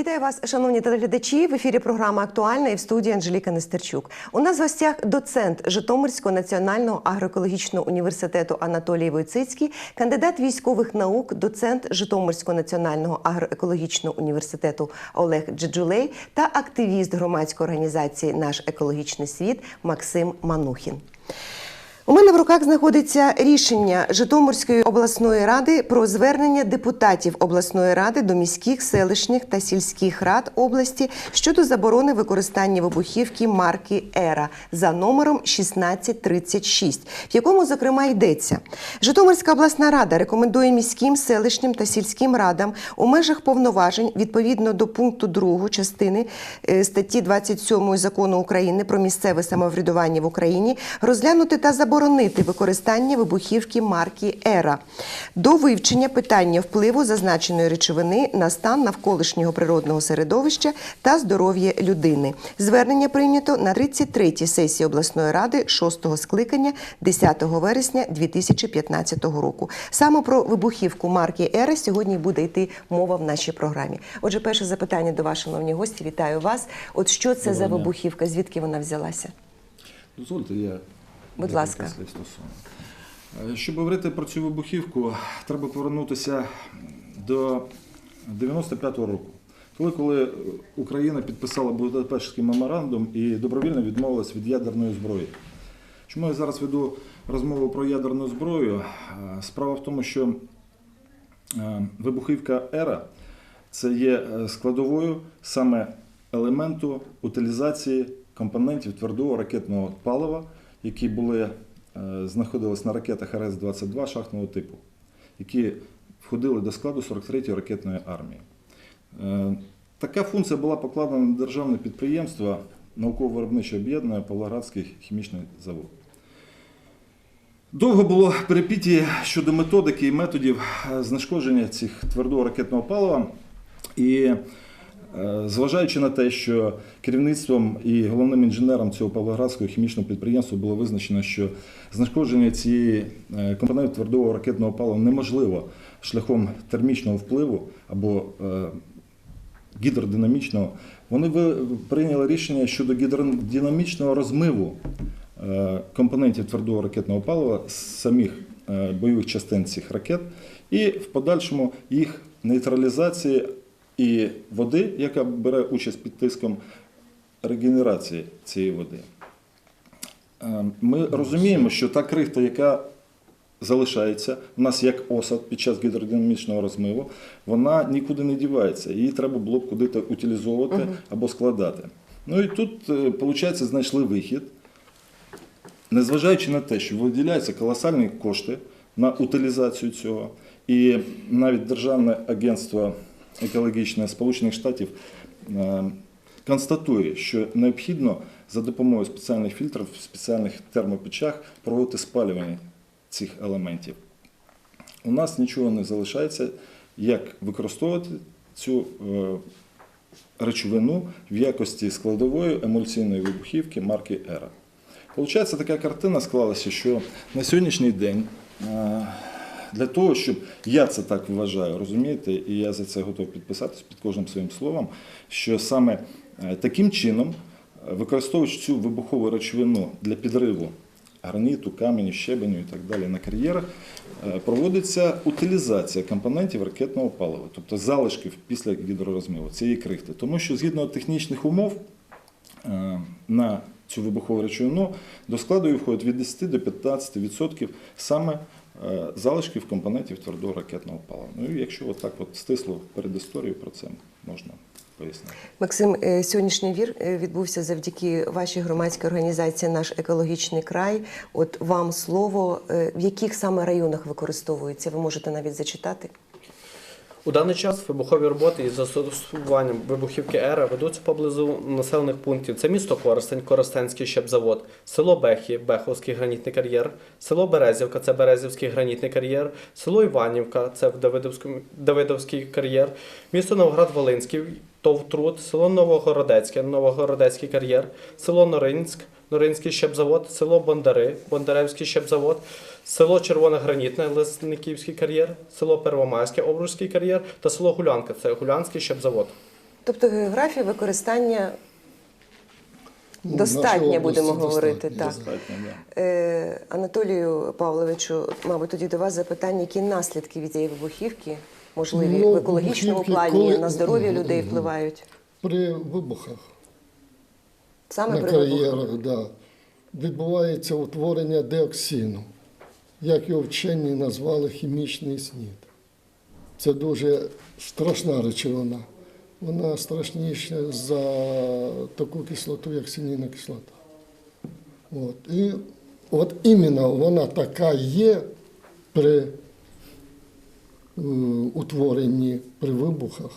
Вітаю вас, шановні телеглядачі. В ефірі програма Актуальна і в студії Анжеліка Нестерчук. У нас в гостях доцент Житомирського національного агроекологічного університету Анатолій Войцицький, кандидат військових наук, доцент Житомирського національного агроекологічного університету Олег Джеджулей та активіст громадської організації Наш екологічний світ Максим Манухін. У мене в руках знаходиться рішення Житомирської обласної ради про звернення депутатів обласної ради до міських, селищних та сільських рад області щодо заборони використання вибухівки марки Ера за номером 1636, в якому зокрема йдеться: Житомирська обласна рада рекомендує міським, селищним та сільським радам у межах повноважень відповідно до пункту 2 частини е, статті 27 закону України про місцеве самоврядування в Україні розглянути та заборонити використання вибухівки марки Ера до вивчення питання впливу зазначеної речовини на стан навколишнього природного середовища та здоров'я людини. Звернення прийнято на 33-й сесії обласної ради 6-го скликання 10 вересня 2015 року. Саме про вибухівку марки Ера сьогодні буде йти мова в нашій програмі. Отже, перше запитання до вас, шановні гості. Вітаю вас. От що це за вибухівка? Звідки вона взялася? Дозвольте, я Будь ласка. Е, Щоб говорити про цю вибухівку, треба повернутися до 95-го року. Коли, коли Україна підписала Будапештський меморандум і добровільно відмовилась від ядерної зброї. Чому я зараз веду розмову про ядерну зброю? Е, Справа в тому, що е, вибухівка Ера це є складовою саме елементу утилізації компонентів твердого ракетного палива, які були, е, знаходились на ракетах РС-22 шахтного типу, які входили до складу 43-ї ракетної армії. Е, Така функція була покладена на державне підприємство науково-виробниче об'єднання Павлоградський хімічний завод. Довго було перепіті щодо методики і методів е, знешкодження цих твердого ракетного палива. І зважаючи на те, що керівництвом і головним інженером цього Павлоградського хімічного підприємства було визначено, що знешкодження цієї е, компоненти твердого ракетного палива неможливо шляхом термічного впливу або е, гідродинамічного, вони прийняли рішення щодо гідродинамічного розмиву е, компонентів твердого ракетного палива з самих е, бойових частин цих ракет, і в подальшому їх нейтралізації і води, яка бере участь під тиском регенерації цієї води. Е, Ми розуміємо, що та крихта, яка залишається у нас як осад під час гідродинамічного розмиву, вона нікуди не дівається. Її треба було б куди утилізовувати або складати. Ну і тут, виходить, знайшли вихід, незважаючи на те, що виділяються колосальні кошти на утилізацію цього, і навіть Державне агентство екологічне Сполучених Штатів е, констатує, що необхідно за допомогою спеціальних фільтрів в спеціальних термопечах проводити спалювання цих елементів. У нас нічого не залишається, як використовувати цю е, речовину в якості складової емульсійної вибухівки марки Ера. Получається, така картина склалася, що на сьогоднішній день е, для того, щоб я це так вважаю, розумієте, і я за це готов підписатись під кожним своїм словом, що саме е, таким чином, е, використовуючи цю вибухову речовину для підриву граніту, каменю, щебеню і так далі на кар'єрах, е, проводиться утилізація компонентів ракетного палива, тобто залишків після гідророзмиву цієї крихти. Тому що згідно технічних умов на цю вибухову речовину до складу її входить від 10 до 15% саме залишків компонентів твердого ракетного палива. Ну і якщо отак от стисло перед історією про це можна пояснити. Максим, е, сьогоднішній вір е, відбувся завдяки вашій громадській організації Наш екологічний край. От вам слово, Е, в яких саме районах використовується? Ви можете навіть зачитати? У даний час вибухові роботи із застосуванням вибухівки ЕРА ведуться поблизу населених пунктів. Це місто Коростень, Коростенський щепзавод, село Бехі, Беховський гранітний кар'єр, село Березівка, це Березівський гранітний кар'єр, село Іванівка, це Давидовський кар'єр, місто Новоград-Волинський, Товтруд, село Новогородецьке, Новогородецький кар'єр, село Норинськ, Норинський щепзавод, село Бондари, Бондаревський щепзавод, село Червоне Гранітне, Лесниківський кар'єр, село Первомайське, Обрузький кар'єр та село Гулянка, це Гулянський щепзавод. Тобто географія використання Ну, достатньо, будемо говорити. достатньо, Так. Достатньо, да. Е, Анатолію Павловичу, мабуть, тоді до вас запитання, які наслідки від цієї вибухівки можливі Ну, в екологічному вибухівки, плані коли- на здоров'я людей впливають? При вибухах Саме на при кар'єрах да, відбувається утворення диоксину, як його вчені назвали хімічний снід. Це дуже страшна речовина. Вона страшніша за таку кислоту, як синільна кислота. От. І от іменно вона така є при е, утворенні, при вибухах.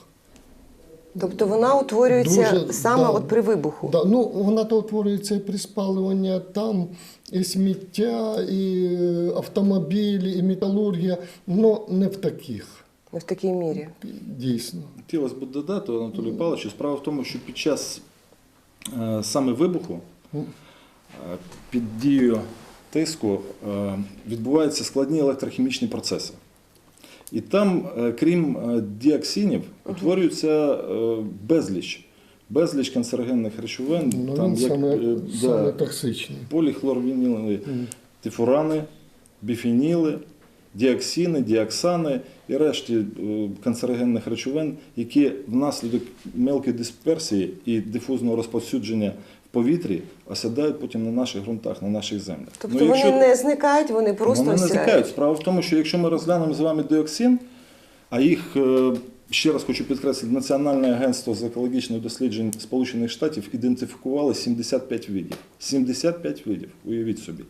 Тобто вона утворюється Дуже, саме да. от при вибуху. Да, ну, вона то утворюється і при спалюванні, там і сміття, і е, автомобілі, і металургія, але не в таких, Не в такій мірі. дійсно. Хотілося б додати, Анатолію Павловичу, справа в тому, що під час е, саме вибуху е, під дією тиску е, відбуваються складні електрохімічні процеси. І там, е, крім е, діоксинів, утворюється е, безліч, безліч канцерогенних речовин, Ну, там, як, саме, саме да, токсичний. поліхлорвініли, тифурани, біфеніли, діоксини, діоксани і решті канцерогенних речовин, які внаслідок мелкої дисперсії і дифузного розповсюдження повітрі осядають потім на наших ґрунтах, на наших землях. Тобто Ну, якщо- вони не зникають, вони просто вони не зникають. Справа в тому, що якщо ми розглянемо з вами діоксин, а їх, е, ще раз хочу підкреслити, Національне агентство з екологічних досліджень Сполучених Штатів ідентифікували 75 видів. 75 видів, уявіть собі.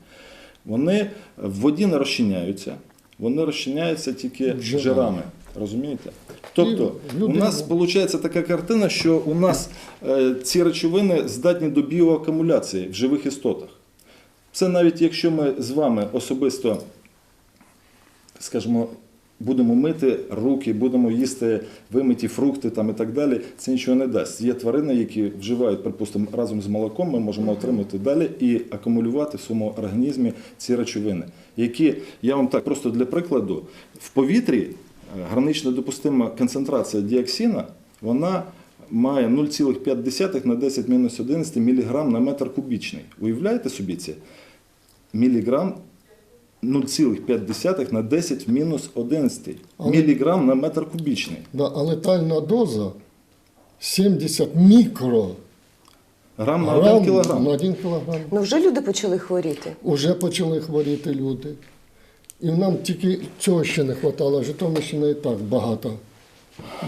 Вони в воді не розчиняються, вони розчиняються тільки Жирами. Розумієте? Тобто, люди- у нас виходить така картина, що у нас е, ці речовини здатні до біоакумуляції в живих істотах. Це навіть якщо ми з вами особисто, скажімо, будемо мити руки, будемо їсти вимиті фрукти там і так далі, це нічого не дасть. Є тварини, які вживають, припустимо, разом з молоком, ми можемо отримати далі і акумулювати в своєму організмі ці речовини, які, я вам так просто для прикладу, в повітрі гранично допустима концентрація діоксина, вона має 0,5 на 10 мінус 11 мг на метр кубічний. Уявляєте собі це? Міліграм 0,5 на 10 мінус 11 Але- міліграм на метр кубічний. Да, а летальна доза 70 мікро Грам на грам 1 на кілограм. 1 кілограм. Ну вже люди почали хворіти. Уже почали хворіти люди. І нам тільки цього ще не вистачало. Житомирщина і так багато.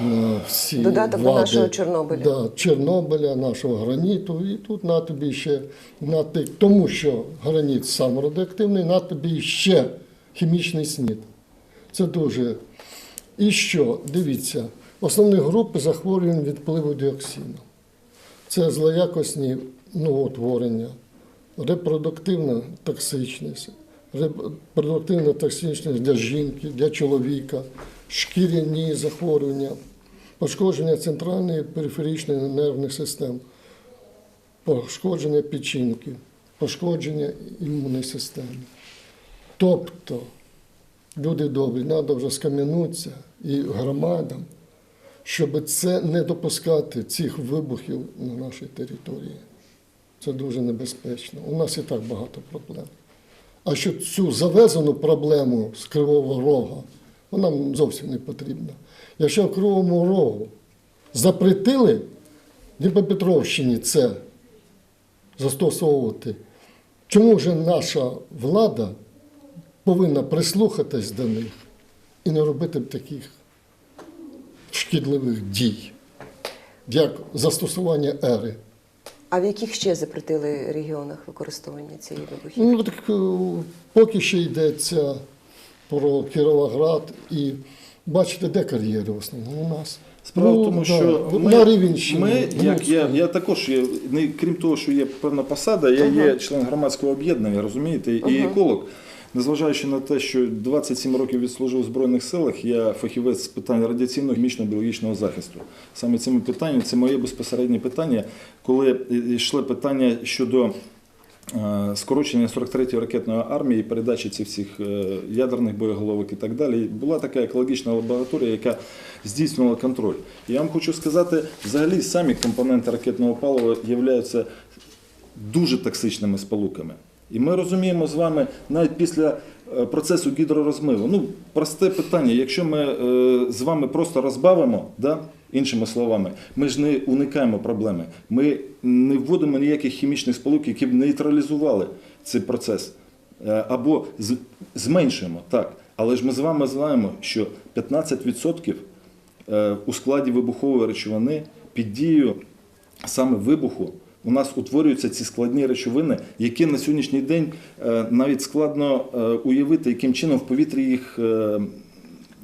На всі Додаток до нашого Чорнобиля. Да, Чорнобиля, нашого граніту. І тут на тобі ще, на ти, тому що граніт сам радіоактивний, на тобі ще хімічний снід. Це дуже. І що? Дивіться, основні групи захворювань від впливу діоксину. Це злоякісні новоутворення, репродуктивна токсичність, репродуктивна токсичність для жінки, для чоловіка, шкіряні захворювання, пошкодження центральної і периферичної нервних систем, пошкодження печінки, пошкодження імунної системи. Тобто, люди добрі, треба вже скам'янутися і громадам, щоб це не допускати цих вибухів на нашій території. Це дуже небезпечно. У нас і так багато проблем. А що цю завезену проблему з Кривого Рога, вона зовсім не потрібна. Якщо в Кривому Рогу запретили Дніпропетровщині це застосовувати, чому ж наша влада повинна прислухатись до них і не робити таких шкідливих дій, як застосування ери? А в яких ще запретили регіонах використовування цієї вибухівки? Ну, так е, поки ще йдеться про Кіровоград і бачите, де кар'єри в основному у нас. Справа Ну, в тому, да, що ми, на Рівенщині. ми як я, я також є, не, крім того, що є певна посада, я є член громадського об'єднання, розумієте, і еколог. Незважаючи на те, що 27 років відслужив у Збройних силах, я фахівець з питань радіаційного хімічного біологічного захисту. Саме цими питаннями це моє безпосереднє питання, коли йшли питання щодо е, скорочення 43-ї ракетної армії, передачі цих всіх е, ядерних боєголовок і так далі. Була така екологічна лабораторія, яка здійснювала контроль. Я вам хочу сказати, взагалі самі компоненти ракетного палива являються дуже токсичними сполуками. І ми розуміємо з вами навіть після е, процесу гідророзмиву. Ну, просте питання. Якщо ми е, з вами просто розбавимо, да, іншими словами, ми ж не уникаємо проблеми. Ми не вводимо ніяких хімічних сполук, які б нейтралізували цей процес. Е, Або зменшуємо, так. Але ж ми з вами знаємо, що 15% е, у складі вибухової речовини під дією саме вибуху у нас утворюються ці складні речовини, які на сьогоднішній день е, навіть складно е, уявити, яким чином в повітрі їх е,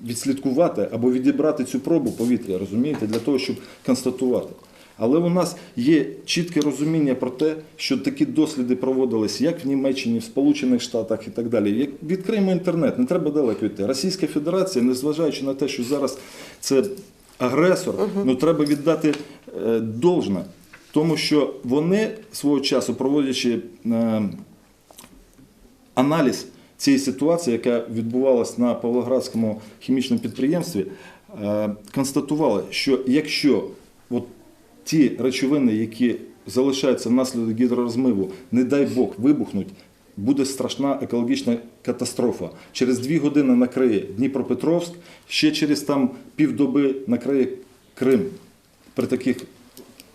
відслідкувати або відібрати цю пробу повітря, розумієте, для того, щоб констатувати. Але у нас є чітке розуміння про те, що такі досліди проводились як в Німеччині, в Сполучених Штатах і так далі. Як відкриємо інтернет, не треба далеко йти. Російська Федерація, незважаючи на те, що зараз це агресор, ну треба віддати е, должне. Тому що вони свого часу, проводячи е, аналіз цієї ситуації, яка відбувалась на Павлоградському хімічному підприємстві, е, констатували, що якщо от ті речовини, які залишаються внаслідок гідророзмиву, не дай Бог, вибухнуть, буде страшна екологічна катастрофа. Через дві години накриє Дніпропетровськ, ще через там півдоби накриє Крим при таких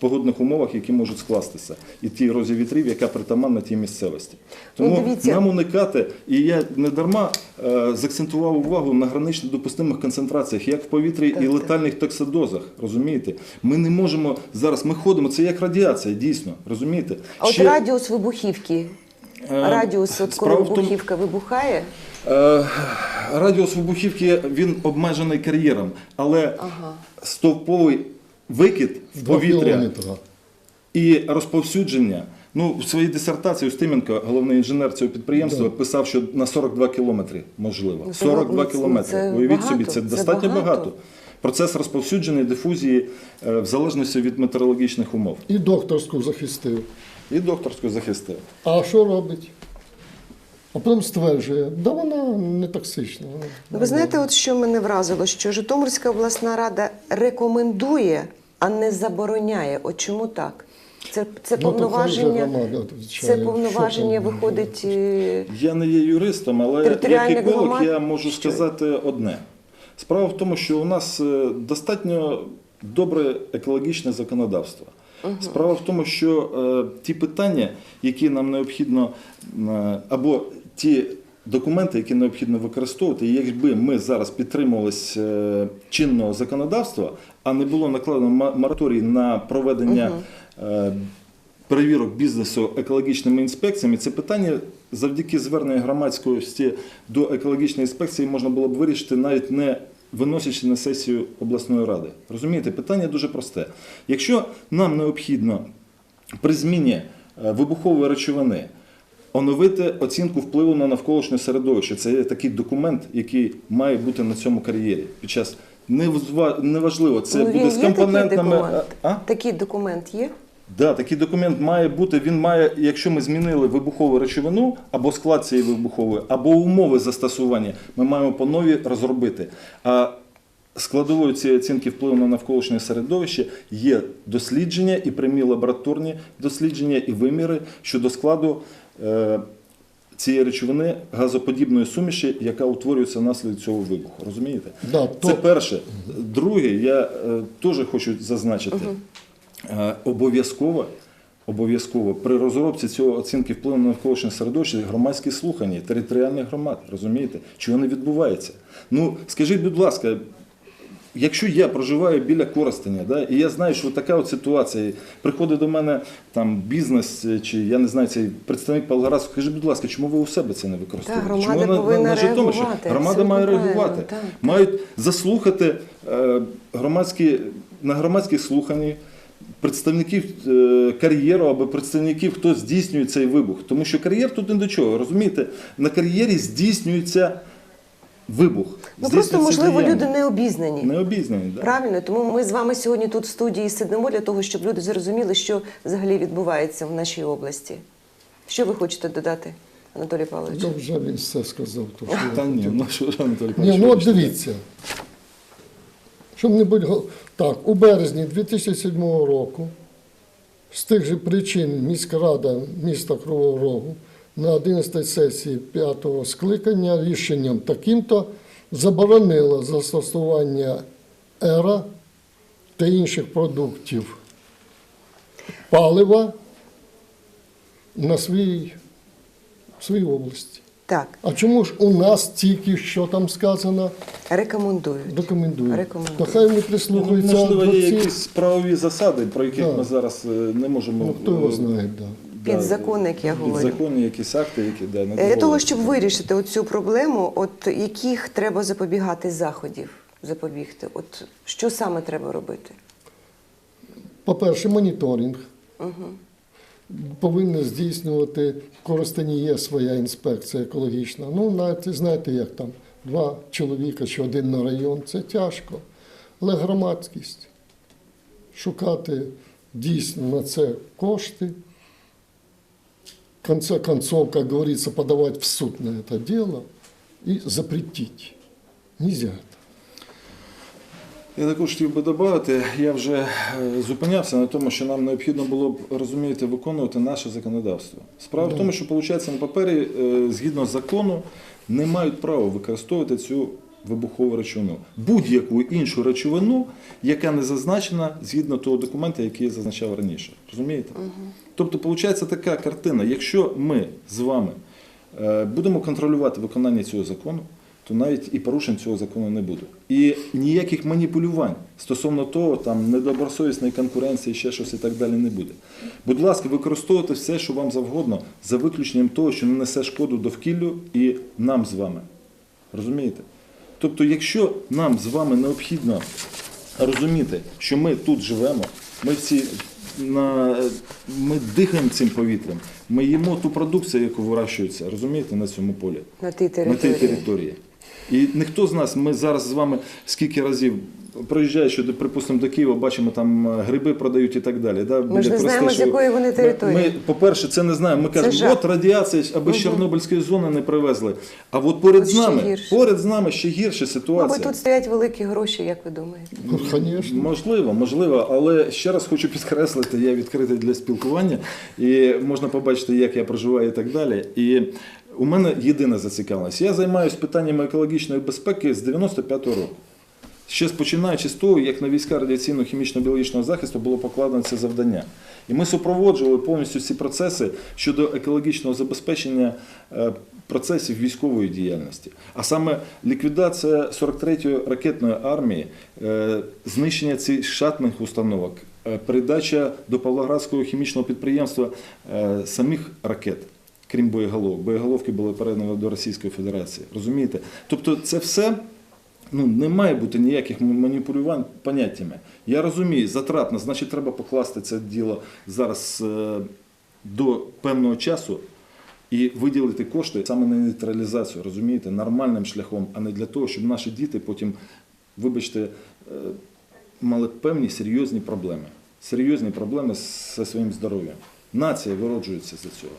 погодних умовах, які можуть скластися, і ті ерозії вітрів, яка притаманна тій місцевості. Ну, Тому дивіться. нам уникати, і я не дарма е, закцентував увагу на гранично допустимих концентраціях, як в повітрі Так, і так. летальних токсидозах. Розумієте? Ми не можемо зараз. Ми ходимо, це як радіація, дійсно. Розумієте? А от радіус вибухівки. е, Радіус, от коли вибухівка вибухає, Е, Радіус вибухівки він обмежений кар'єром, але Ага. стовповий викид в повітря і розповсюдження. Ну, в своїй дисертації Устименко, головний інженер цього підприємства, писав, що на 42 кілометри можливо. Ну, 42 ну, кілометри. Уявіть собі, це це достатньо багато. багато. Процес розповсюдження дифузії е, в залежності від метеорологічних умов. І докторську захистив. І докторську захистив. А що робить? А потім стверджує, да вона не токсична. Вона Ну, Ви знаєте, от що мене вразило, що Житомирська обласна рада рекомендує, а не забороняє. От чому так? Це, це Ну, повноваження, громада це повноваження виходить. е, Я не є юристом, але як еколог громад? я можу Що? сказати одне. Справа в тому, що у нас е, достатньо добре екологічне законодавство. Справа в тому, що е, ті питання, які нам необхідно, е, або ті документи, які необхідно використовувати, і якби ми зараз підтримувалися е, чинного законодавства, а не було накладено мораторій на проведення е, перевірок бізнесу екологічними інспекціями, це питання завдяки зверненню громадськості до екологічної інспекції можна було б вирішити навіть не виносячи на сесію обласної ради. Розумієте, питання дуже просте. Якщо нам необхідно при зміні е, вибухової речовини оновити оцінку впливу на навколишнє середовище, це є такий документ, який має бути на цьому кар'єрі. Під час неважливо, це ну, буде з є такий компонентами. документ? А? Такий документ є? Да, такий документ має бути. Він має, якщо ми змінили вибухову речовину або склад цієї вибухової, або умови застосування, ми маємо по нові розробити. А складовою цієї оцінки впливу на навколишнє середовище є дослідження і прямі лабораторні дослідження і виміри щодо складу. Е, Цієї речовини газоподібної суміші, яка утворюється внаслідок цього вибуху. Розумієте? Да, Це то- перше. Друге, я е, теж хочу зазначити. Е, Обов'язково, обов'язково при розробці цього оцінки впливу на навколишнє середовище громадські слухання територіальних громад, розумієте, чого не відбувається. Ну, скажіть, будь ласка, якщо я проживаю біля Коростеня, да, і я знаю, що така от ситуація, приходить до мене там бізнес, е, чи я не знаю, цей представник Павлоградського, скажіть, будь ласка, чому ви у себе це не використовуєте? Так, Чому ви повинна Житомирщині? реагувати, Громада має реагувати, так, так. мають заслухати е, громадські, на громадських слуханнях представників е, кар'єру або представників, хто здійснює цей вибух. Тому що кар'єр тут не до чого. Розумієте, на кар'єрі здійснюється вибух. Ну просто можливо люди не обізнані. не обізнані. Да? Правильно, тому ми з вами сьогодні тут в студії сидимо для того, щоб люди зрозуміли, що взагалі відбувається в нашій області. Що ви хочете додати, Анатолій Павлович? Я вже він все сказав. То, що Та ні, ну що ж, Анатолій Ні, ну от дивіться. Щоб не бути гол- так, у березні 2007 року з тих же причин міська рада міста Кривого Рогу на 11 сесії 5 скликання рішенням таким-то заборонила застосування ера та інших продуктів палива на своїй, своїй області. Так, А чому ж у нас тільки що там сказано? рекомендують. Рекомендую. Рекомендую. То хай Ну, прислухаються Можливо, до є якісь правові засади, про яких Да. ми зараз е, не можемо Ну, хто його е, знає, да. Під закон, як я говорю. Підзаконні якісь акти, які да, не Для того, щоб вирішити оцю проблему, от яких треба запобігати заходів, запобігти? От що саме треба робити? По-перше, моніторинг. Повинна здійснювати, в Коростені є своя інспекція екологічна. Ну, навіть знаєте, як там два чоловіка чи один на район, це тяжко. Але громадськість. Шукати дійсно на це кошти. Конце концов, как говорится, подавать в суд на это дело и запретить. Нельзя это. Я також хотів би додати, я вже е, зупинявся на тому, що нам необхідно було б розумієте, виконувати наше законодавство. Справа в тому, що виходить, на папері, е, згідно закону, не мають права використовувати цю вибухову речовину. Будь-яку іншу речовину, яка не зазначена згідно того документа, який я зазначав раніше. Розумієте? Тобто, виходить така картина, якщо ми з вами е, будемо контролювати виконання цього закону, то навіть і порушень цього закону не буде. І ніяких маніпулювань стосовно того, там недобросовісної конкуренції, ще щось і так далі не буде. Будь ласка, використовуйте все, що вам завгодно, за виключенням того, що не несе шкоду довкіллю і нам з вами. Розумієте? Тобто, якщо нам з вами необхідно розуміти, що ми тут живемо, ми всі на, ми дихаємо цим повітрям, ми їмо ту продукцію, яку вирощується, розумієте, на цьому полі На тій на тій території. І ніхто з нас, ми зараз з вами скільки разів проїжджаючи, до, припустимо, до Києва, бачимо, там е, гриби продають і так далі. Да, Ми ж не знаємо, з якої вони території. Ми, ми, по-перше, це не знаємо. Ми кажемо, жах. от радіація, аби з Чорнобильської зони не привезли. А от поряд От з нами, гірше. поряд з нами ще гірша ситуація. Мабуть, тут стоять великі гроші, як ви думаєте? Ну, Звісно. Можливо, можливо, але ще раз хочу підкреслити, я відкритий для спілкування, і можна побачити, як я проживаю і так далі. І у мене єдина зацікавленість. Я займаюся питаннями екологічної безпеки з 95-го року. Ще починаючи з того, як на війська радіаційно-хімічно-біологічного захисту було покладено це завдання. І ми супроводжували повністю всі процеси щодо екологічного забезпечення е, процесів військової діяльності. А саме ліквідація 43-ї ракетної армії, е, знищення цих шатних установок, е, передача до Павлоградського хімічного підприємства самих ракет. Крім боєголовок. Боєголовки були передані до Російської Федерації. Розумієте? Тобто це все ну, не має бути ніяких маніпулювань поняттями. Я розумію, затратно, значить, треба покласти це діло зараз е, до певного часу і виділити кошти саме на нейтралізацію, розумієте, нормальним шляхом, а не для того, щоб наші діти потім, вибачте, е, мали певні серйозні проблеми. Серйозні проблеми зі своїм здоров'ям. Нація вироджується з цього.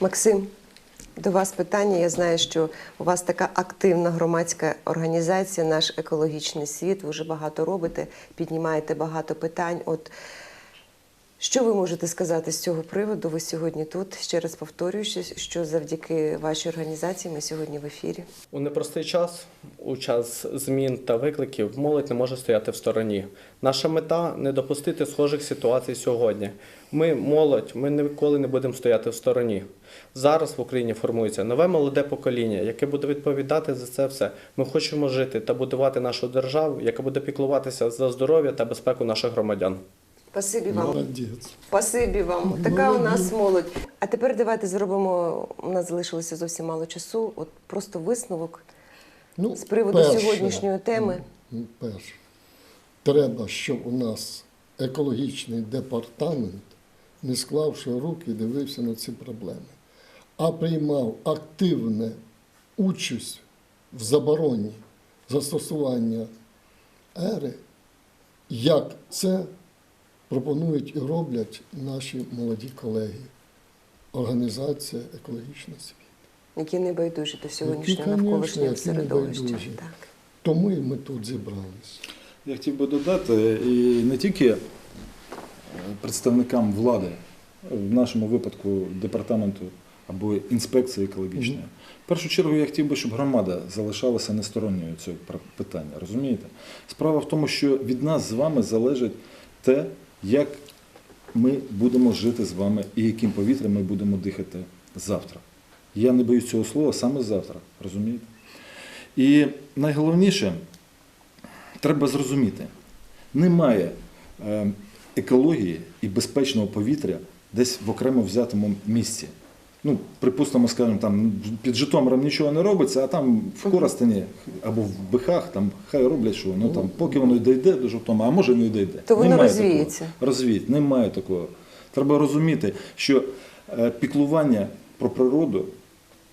Максим, до вас питання. Я знаю, що у вас така активна громадська організація, наш екологічний світ. Ви вже багато робите, піднімаєте багато питань. От що ви можете сказати з цього приводу? Ви сьогодні тут. Ще раз повторюючи, що завдяки вашій організації ми сьогодні в ефірі. У непростий час, у час змін та викликів, молодь не може стояти в стороні. Наша мета не допустити схожих ситуацій сьогодні. Ми молодь, ми ніколи не будемо стояти в стороні. Зараз в Україні формується нове молоде покоління, яке буде відповідати за це все. Ми хочемо жити та будувати нашу державу, яка буде піклуватися за здоров'я та безпеку наших громадян. Спасибі вам. Молодець. Спасибі вам. Така у нас молодь. А тепер давайте зробимо. У нас залишилося зовсім мало часу. От просто висновок Ну, з приводу перше, сьогоднішньої теми. ну, Перше, треба, щоб у нас екологічний департамент, не склавши руки, дивився на ці проблеми, а приймав активну участь в забороні застосування ери, як це пропонують і роблять наші молоді колеги. Організація екологічна світ. Які не байдужі до сьогоднішнього навколишнього середовища. Так. Тому і ми тут зібралися. Я хотів би додати, і не тільки е, представникам влади, в нашому випадку департаменту або інспекції екологічної. В першу чергу я хотів би, щоб громада залишалася несторонньою цього питання. Розумієте? Справа в тому, що від нас з вами залежить те, як ми будемо жити з вами і яким повітрям ми будемо дихати завтра. Я не боюсь цього слова саме завтра. Розумієте? І найголовніше, треба зрозуміти, немає е, екології і безпечного повітря десь в окремо взятому місці. Ну, припустимо, скажімо, там під Житомиром нічого не робиться, а там в Коростені або в Бихах там хай роблять що. Ну там поки воно дійде до Житомира, а може не дійде. То воно Немає розвіється. Такого. Розвіють, немає такого. Треба розуміти, що е, піклування про природу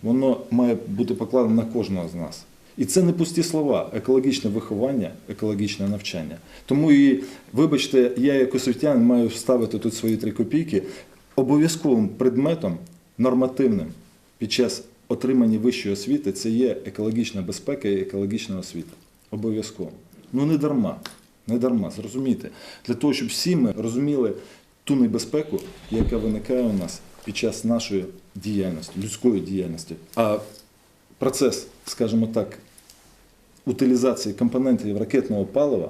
воно має бути покладено на кожного з нас. І це не пусті слова, екологічне виховання, екологічне навчання. Тому і, вибачте, я як освітянин маю вставити тут свої три копійки. Обов'язковим предметом нормативним під час отримання вищої освіти це є екологічна безпека і екологічна освіта. Обов'язково. Ну не дарма. Не дарма, зрозумійте. Для того, щоб всі ми розуміли ту небезпеку, яка виникає у нас під час нашої діяльності, людської діяльності. А процес, скажімо так, утилізації компонентів ракетного палива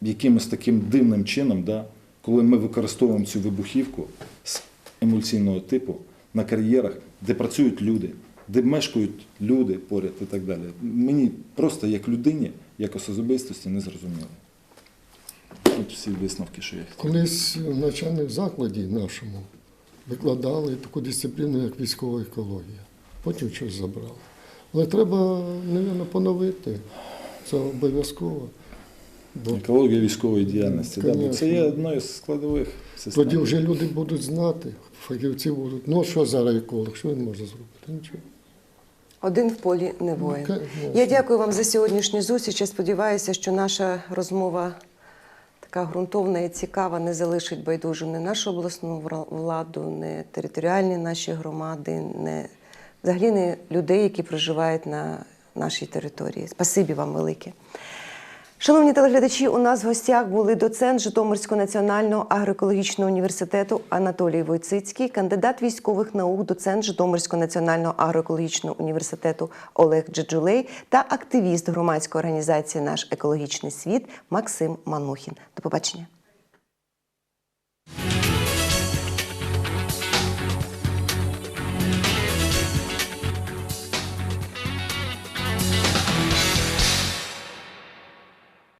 якимось таким дивним чином, да, коли ми використовуємо цю вибухівку емульсійного типу на кар'єрах, де працюють люди, де мешкають люди поряд і так далі. Мені просто як людині, як особистості не зрозуміло. От всі висновки, що я хотів. Колись в навчальних закладі нашому викладали таку дисципліну, як військова екологія. Потім щось забрали. Але треба, мабуть, поновити. Це обов'язково. Бо Екологія військової діяльності. Да, бо це є одною з складових систем. тоді вже люди будуть знати, фахівці будуть. Ну, що зараз еколог, що він може зробити? Нічого. Один в полі не воїн. Ну, Я дякую вам за сьогоднішню зустріч. Я сподіваюся, що наша розмова така ґрунтовна і цікава не залишить байдужим не нашу обласну владу, не територіальні наші громади, не взагалі не людей, які проживають на нашій території. Спасибі вам велике. Шановні телеглядачі, у нас в гостях були доцент Житомирського національного агроекологічного університету Анатолій Войцицький, кандидат військових наук, доцент Житомирського національного агроекологічного університету Олег Джеджулей та активіст громадської організації Наш екологічний світ Максим Манухін. До побачення.